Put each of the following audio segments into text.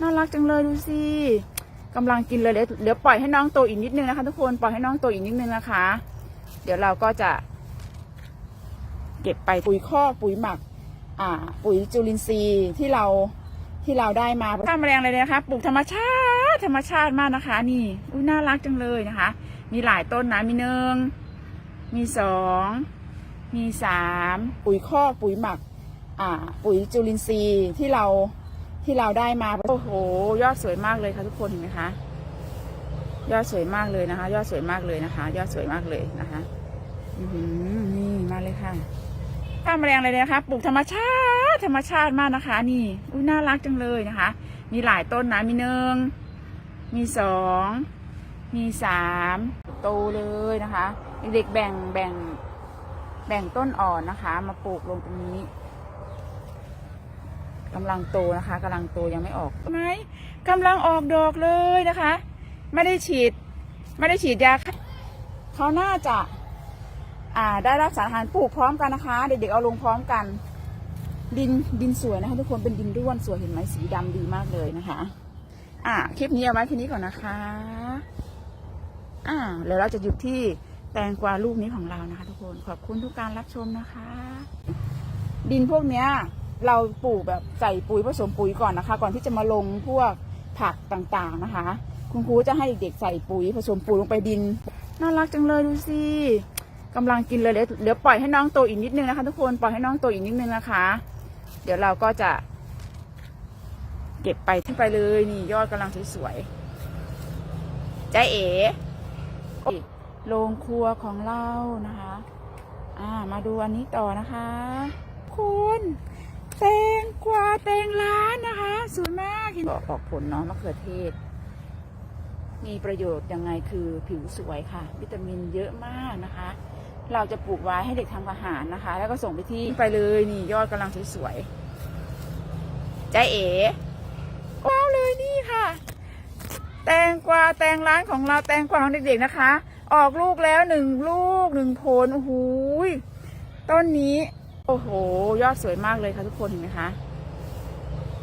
น่ารักจังเลยดูสิกำลังกินเลยเดี๋ยวเดี๋ยวปล่อยให้น้องโตอีกนิดนึงนะคะ ทุกคนปล่อยให้น้องโตอีกนิดนึงนะคะ เดี๋ยวเราก็จะ เก็บไปปุ๋ยคอกปุ๋ยหมัก อ่า ปุ๋ยจุลินทรีย์ที่เราที่เราได้มาข้ามแมลงเลยนะคะปลูกธรรมชาติธรรมชาติมากนะคะ นี่อุ้ยน่ารักจังเลยนะคะ มีหลายต้นนะมีหนึ่งมีสองมีสามปุ๋ยคอกปุ๋ยหมัก อ่า ปุ๋ยจุลินทรีย์ที่เรา ที่เราได้มา โอ้โห ยอดสวยมากเลยค่ะทุกคนเห็นไหมคะ ยอดสวยมากเลยนะคะ ยอดสวยมากเลยนะคะ ยอดสวยมากเลยนะคะนี่มาเลยค่ะข้ามแมลงเลยนะคะปลูกธรรมชาติธรรมชาติมากนะคะ นี่อุ้ยน่ารักจังเลยนะคะ มีหลายต้นนะมีหนึ่งมีสองมีสามโตเลยนะคะ เด็กๆแบ่งแบ่งแบ่งต้นอ่อนนะคะ มาปลูกลงตรงนี้ กำลังโตนะคะกำลังโตยังไม่ออกไหมกำลังออกดอกเลยนะคะ ไม่ได้ฉีด ไม่ได้ฉีดยาเขาน่าจะอ่าได้รับสารอาหารปลูกพร้อมกันนะคะ เด็กๆเอาลงพร้อมกัน ดินดินสวยนะคะ ทุกคนเป็นดินร่วนสวยเห็นไหมสีดำดีมากเลยนะคะ อ่าคลิปนี้เอาไว้แค่นี้ก่อนนะคะ อ่าแล้วเราจะหยุดที่แตงกวาลูกนี้ของเรานะคะ ทุกคนขอบคุณทุกการรับชมนะคะ ดินพวกเนี้ย เราปลูกแบบใส่ปุ๋ยผสมปุ๋ยก่อนนะคะ ก่อนที่จะมาลงพวกผักต่างๆนะคะ คุณครูจะให้เด็กๆใส่ปุ๋ยผสมปุ๋ยลงไปดิน น่ารักจังเลยดูสิกำลังกินเลยเดี๋ยวปล่อยให้น้องโตอีกนิดนึงนะคะ ทุกคนปล่อยให้น้องโตอีกนิดนึงนะคะ เดี๋ยวเราก็จะ เก็บไปที่ไปเลยนี่ยอดกำลังสวยๆใจเอ๋โรงครัวของเรานะคะ อ่ามาดูอันนี้ต่อนะคะ คุณ แตงกวาแตงร้านนะคะสวยมากเห็นบอกออกผลเนาะมะเขือเทศ มีประโยชน์ยังไงคือผิวสวยค่ะ วิตามินเยอะมากนะคะ เราจะปลูกไว้ให้เด็กทำอาหารนะคะ แล้วก็ส่งไปที่ไปเลยนี่ยอดกำลังสวยๆใจเอ๋ว้าวเลยนี่ค่ะ แตงกวาแตงร้านของเราแตงกวาของเด็กๆนะคะ ออกลูกแล้วหนึ่งลูกหนึ่งผลโอ้โหยต้นนี้ โอ้โห ยอดสวยมากเลยค่ะทุกคนเห็นไหมคะ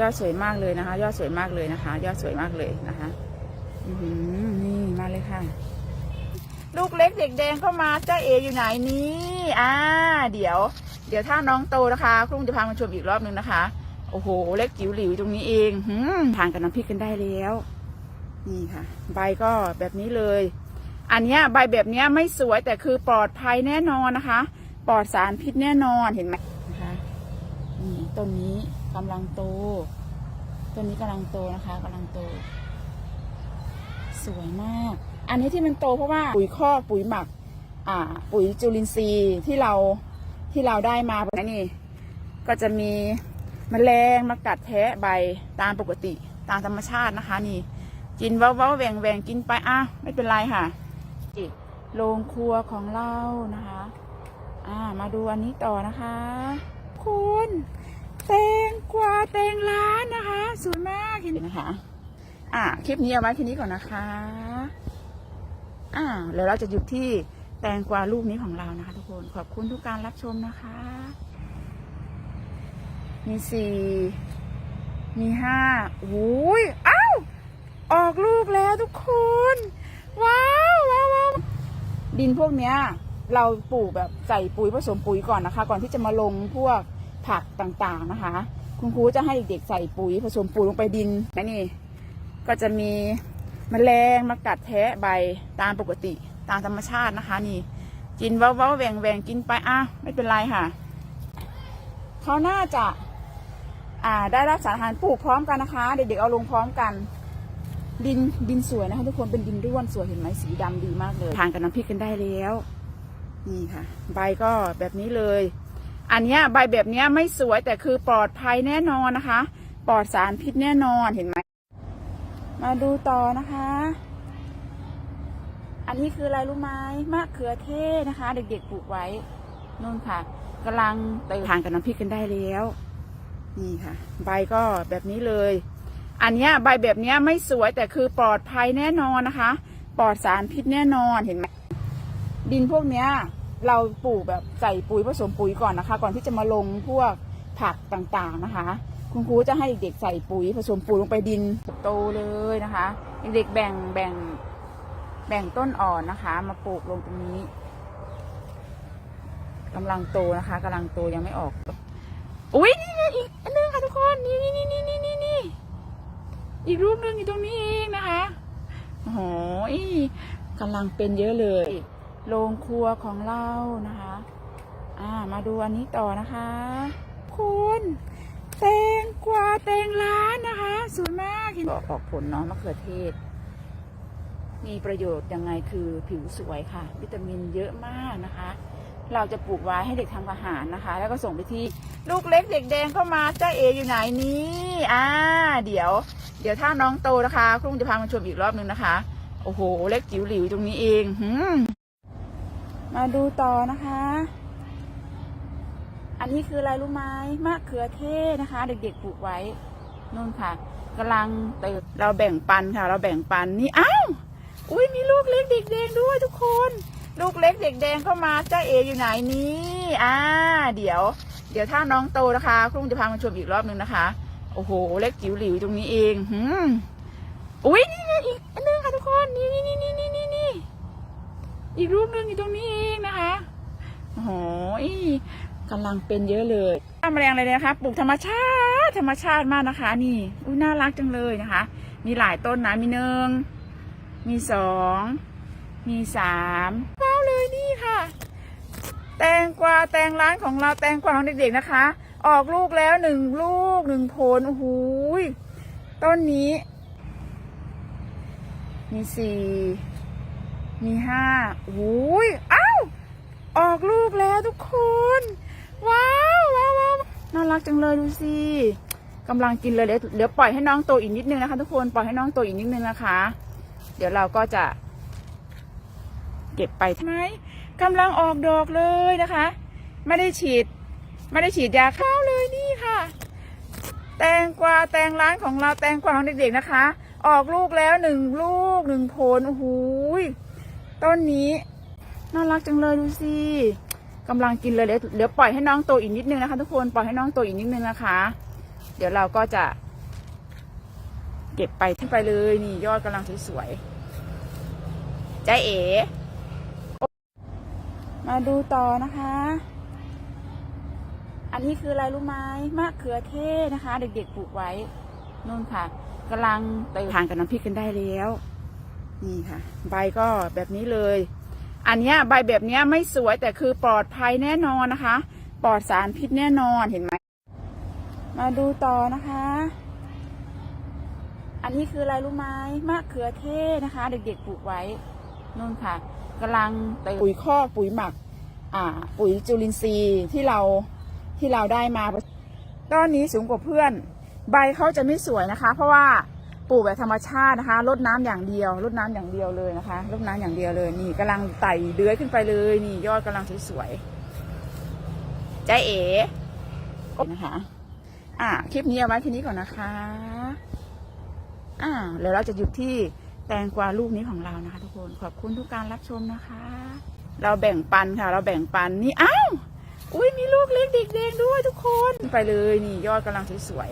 ยอดสวยมากเลยนะคะ ยอดสวยมากเลยนะคะ ยอดสวยมากเลยนะคะนี่มาเลยค่ะ ลูกเล็กเด็กแดงเข้ามาเจ้าเออยู่ไหนนี่อ่า เดี๋ยว เดี๋ยวถ้าน้องโตนะคะครุ่งจะพามาชมอีกรอบนึงนะคะ โอ้โห เล็กจิ๋วหลิวตรงนี้เองหืมทานกับน้ำพริกกันได้แล้ว นี่ค่ะ ใบก็แบบนี้เลย อันเนี้ยใบแบบเนี้ยไม่สวยแต่คือปลอดภัยแน่นอนนะคะ ปลอดสารพิษแน่นอนเห็นไหมนะคะนี่ต้นนี้กำลังโตต้นนี้กำลังโตนะคะกำลังโต สวยมาก อันนี้ที่มันโตเพราะว่าปุ๋ยคอกปุ๋ยหมัก อ่า ปุ๋ยจุลินทรีย์ที่เราที่เราได้มาแบบนี้ ก็จะมีมแมลงมากัดแทะใบตามปกติตามธรรมชาตินะคะ นี่ กินเว้าเว้าแหวงแหวงกินไปอะไม่เป็นไรค่ะอีกโรงครัวของเรานะคะ อ่า มาดูอันนี้ต่อนะคะ คุณแตงกวาแตงร้านนะคะสวยมากเห็นไหมคะ อ่าคลิปนี้เอาไว้แค่นี้ก่อนนะคะ อ่าแล้วเราจะหยุดที่แตงกวาลูกนี้ของเรานะคะ ทุกคนขอบคุณทุกการรับชมนะคะ มีสี่มีห้าโอ้ยอ้าวออกลูกแล้วทุกคน ว้าวว้าวว้าวดินพวกเนี้ย เราปลูกแบบใส่ปุ๋ยผสมปุ๋ยก่อนนะคะ ก่อนที่จะมาลงพวกผักต่างๆนะคะ คุณครูจะให้เด็กๆใส่ปุ๋ยผสมปุ๋ยลงไปดินนะนี่ ก็จะมีมแมลงมากัดแทะใบตามปกติตามธรรมชาตินะคะ นี่กินเว้าวแหวงแหวงกินไปอะไม่เป็นไรค่ะเขาน่าจะอ่าได้รับสารอาหารปลูกพร้อมกันนะคะ เด็กๆเอาลงพร้อมกันดินดินสวยนะคะทุกคนเป็นดินร่วนสวยเห็นไหมสีดำดีมากเลยทานกับน้ำพริกกันได้แล้ว นี่ค่ะ ใบก็แบบนี้เลย อันนี้ใบแบบนี้ไม่สวยแต่คือปลอดภัยแน่นอนนะคะ ปลอดสารพิษแน่นอนเห็นไหมมาดูต่อนะคะ อันนี้คืออะไรรู้ไหมมะเขือเทศนะคะ เด็กๆปลูกไว้นู่นค่ะกำลังเติมทานกับน้ำพริกกันได้แล้ว นี่ค่ะ ใบก็แบบนี้เลย อันนี้ใบแบบนี้ไม่สวยแต่คือปลอดภัยแน่นอนนะคะ ปลอดสารพิษแน่นอนเห็นไหมดินพวกเนี้ย เราปลูกแบบใส่ปุ๋ยผสมปุ๋ยก่อนนะคะ ก่อนที่จะมาลงพวกผักต่างๆนะคะ คุณครูจะให้เด็กใส่ปุ๋ยผสมปุ๋ยลงไปดินโตเลยนะคะเด็กแบ่งแบ่งแบ่งต้นอ่อนนะคะ มาปลูกลงตรงนี้กำลังโตนะคะกำลังโตยังไม่ออก อุ้ยนี่ไงอีกอันนึงค่ะทุกคนนี่นี่นี่นี่นี่นี่นี่อีกรูปหนึงอยู่ตรงนี้เองนะคะโอ้โหกำลังเป็นเยอะเลย โรงครัวของเรานะคะ อ่า มาดูอันนี้ต่อนะคะ คุณแตงกวาแตงร้านนะคะสวยมากเห็นบอกออกผลเนาะมะเขือเทศ มีประโยชน์ยังไงคือผิวสวยค่ะ วิตามินเยอะมากนะคะ เราจะปลูกไว้ให้เด็กทำอาหารนะคะ แล้วก็ส่งไปที่ลูกเล็กเด็กแดงเข้ามาจ้าเออยู่ไหนนี้อ่า เดี๋ยว เดี๋ยวถ้าน้องโตนะคะครุ่งจะพามาชมอีกรอบนึงนะคะ โอ้โห เล็กจิ๋วหลิวตรงนี้เองหืม มาดูต่อนะคะ อันนี้คืออะไรรู้ไหมมะเขือเทศนะคะ เด็กๆปลูกไว้นู่นค่ะกำลังเติบเราแบ่งปันค่ะ เราแบ่งปันนี่อ้าวอุ้ยมีลูกเล็กเด็กแดงด้วยทุกคน ลูกเล็กเด็กแดงเข้ามาจ้าเออยู่ไหนนี้อ่าเดี๋ยว เดี๋ยวถ้าน้องโตนะคะครุ่งจะพามาชมอีกรอบนึงนะคะ โอ้โห เล็กจิ๋วหลิวตรงนี้เองหืมอุ้ยนี่ไงอีกอันนึงค่ะทุกคนนี่นี่นี่นี่นี่นี่นี่อีกรูปนึงอยู่ตรงนี้เอง นะคะโอ้โหกำลังเป็นเยอะเลยข้าวแมลงอะไรเนี่ยนะคะปลูกธรรมชาติธรรมชาติมากนะคะ นี่อุ้ยน่ารักจังเลยนะคะ มีหลายต้นนะมีหนึ่งมีสองมีสามว้าวเลยนี่ค่ะ แตงกวาแตงร้านของเราแตงกวาของเด็กๆนะคะ ออกลูกแล้วหนึ่งลูกหนึ่งผลโอ้โหยต้นนี้ มีสี่มีห้าโอ้โหยอ้าว ออกลูกแล้วทุกคน ว้าวว้าวว้าวน่ารักจังเลยดูสิกำลังกินเลยเดี๋ยวปล่อยให้น้องโตอีกนิดนึงนะคะ ทุกคนปล่อยให้น้องโตอีกนิดนึงนะคะ เดี๋ยวเราก็จะ เก็บไปใช่ไหมกำลังออกดอกเลยนะคะ ไม่ได้ฉีด ไม่ได้ฉีดยาข้าวเลยนี่ค่ะ แตงกวาแตงร้านของเราแตงกวาของเด็กๆนะคะ ออกลูกแล้วหนึ่งลูกหนึ่งผลโอ้โหต้นนี้ น่ารักจังเลยดูสิกำลังกินเลยเดี๋ยวเดี๋ยวปล่อยให้น้องโตอีกนิดนึงนะคะ ทุกคนปล่อยให้น้องโตอีกนิดนึงนะคะ เดี๋ยวเราก็จะ เก็บไปที่ไปเลยนี่ยอดกำลังสวยๆใจเอ๋มาดูต่อนะคะ อันนี้คืออะไรรู้ไหมมะเขือเทศนะคะ เด็กๆปลูกไว้นู่นค่ะกำลังเติมทานกับน้ำพริกกันได้แล้ว นี่ค่ะ ใบก็แบบนี้เลย อันนี้ใบแบบนี้ไม่สวยแต่คือปลอดภัยแน่นอนนะคะ ปลอดสารพิษแน่นอนเห็นไหมมาดูต่อนะคะ อันนี้คืออะไรรู้ไหมมะเขือเทศนะคะ เด็กๆปลูกไว้นู่นค่ะกำลังเติมปุ๋ยคอกปุ๋ยหมัก อ่า ปุ๋ยจุลินทรีย์ที่เราที่เราได้มาต้นนี้สูงกว่าเพื่อน ใบเขาจะไม่สวยนะคะ เพราะว่า ปลูกแบบธรรมชาตินะคะรดน้ำอย่างเดียวรดน้ำอย่างเดียวเลยนะคะรดน้ำอย่างเดียวเลยนี่กำลังไต่เลื้อยขึ้นไปเลยนี่ยอดกำลังสวยๆใจเอ๋นะคะอ่าคลิปนี้เอาไว้แค่นี้ก่อนนะคะ อ่าเดี๋ยวเราจะหยุดที่แตงกวาลูกนี้ของเรานะคะ ทุกคนขอบคุณทุกการรับชมนะคะ เราแบ่งปันค่ะ เราแบ่งปันนี่อ้าวอุ้ยมีลูกเล็กเด็กแดงด้วยทุกคนไปเลยนี่ยอดกำลังสวย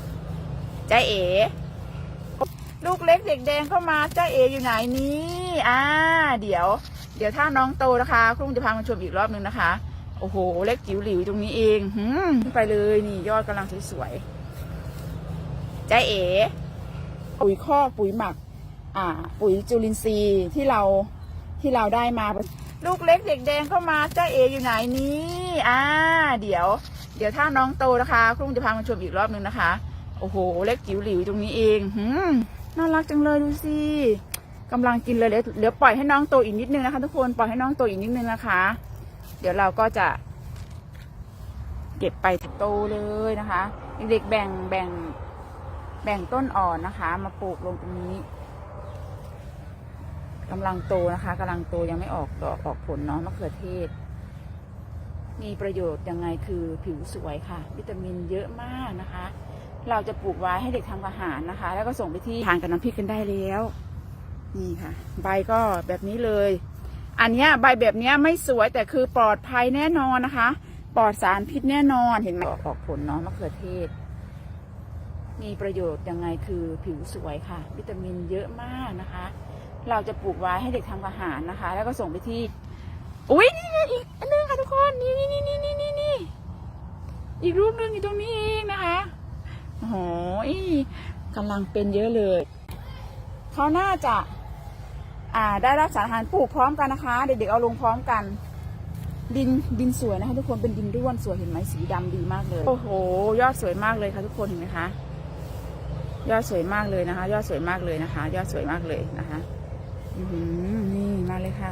ๆใจเอ๋ ลูกเล็กเด็กแดงเข้ามาจ้าเออยู่ไหนนี้อ่า เดี๋ยว เดี๋ยวถ้าน้องโตนะคะครุ่งจะพามาชมอีกรอบนึงนะคะ โอ้โห เล็กจิ๋วหลิวตรงนี้เองหืมไปเลยนี่ยอดกำลังสวยๆใจเอปุ๋ยคอกปุ๋ยหมัก อ่า ปุ๋ยจุลินทรีย์ที่เราที่เราได้มา ลูกเล็กเด็กแดงเข้ามาจ้าเออยู่ไหนนี้อ่า เดี๋ยว เดี๋ยวถ้าน้องโตนะคะครุ่งจะพามาชมอีกรอบนึงนะคะ โอ้โห เล็กจิ๋วหลิวตรงนี้เองหืม น่ารักจังเลยดูสิกำลังกินเลยเดี๋ยวเดี๋ยวปล่อยให้น้องโตอีกนิดนึงนะคะทุกคนปล่อยให้น้องโตอีกนิดนึงนะคะ เดี๋ยวเราก็จะ เก็บไปโตเลยนะคะเด็กแบ่งแบ่ง แบ่งต้นอ่อนนะคะ มาปลูกลงตรงนี้กำลังโตนะคะกำลังโตยังไม่ออกดอกออกผลเนาะมะเขือเทศ มีประโยชน์ยังไงคือผิวสวยค่ะ วิตามินเยอะมากนะคะ เราจะปลูกไว้ให้เด็กทำอาหารนะคะ แล้วก็ส่งไปที่ทานกับน้ำพริกกันได้แล้ว นี่ค่ะ ใบก็แบบนี้เลย อันเนี้ยใบแบบเนี้ยไม่สวยแต่คือปลอดภัยแน่นอนนะคะ ปลอดสารพิษแน่นอนเห็นไหมออกผลเนาะมะเขือเทศ มีประโยชน์ยังไงคือผิวสวยค่ะ วิตามินเยอะมากนะคะ เราจะปลูกไว้ให้เด็กทำอาหารนะคะ แล้วก็ส่งไปที่อุ้ยนี่ไงอีกอันนึงค่ะทุกคนนี่นี่นี่นี่นี่นี่อีกรูปหนึ่งอยู่ตรงนี้เองนะคะ โอ้โหกำลังเป็นเยอะเลย เขาน่าจะอ่าได้รับสารอาหารปลูกพร้อมกันนะคะ เด็กๆเอาลงพร้อมกัน ดินดินสวยนะคะทุกคนเป็นดินร่วนสวยเห็นไหมสีดำดีมากเลย โอ้โห ยอดสวยมากเลยค่ะทุกคนเห็นไหมคะ ยอดสวยมากเลยนะคะ ยอดสวยมากเลยนะคะ ยอดสวยมากเลยนะคะ อืนี่มาเลยค่ะ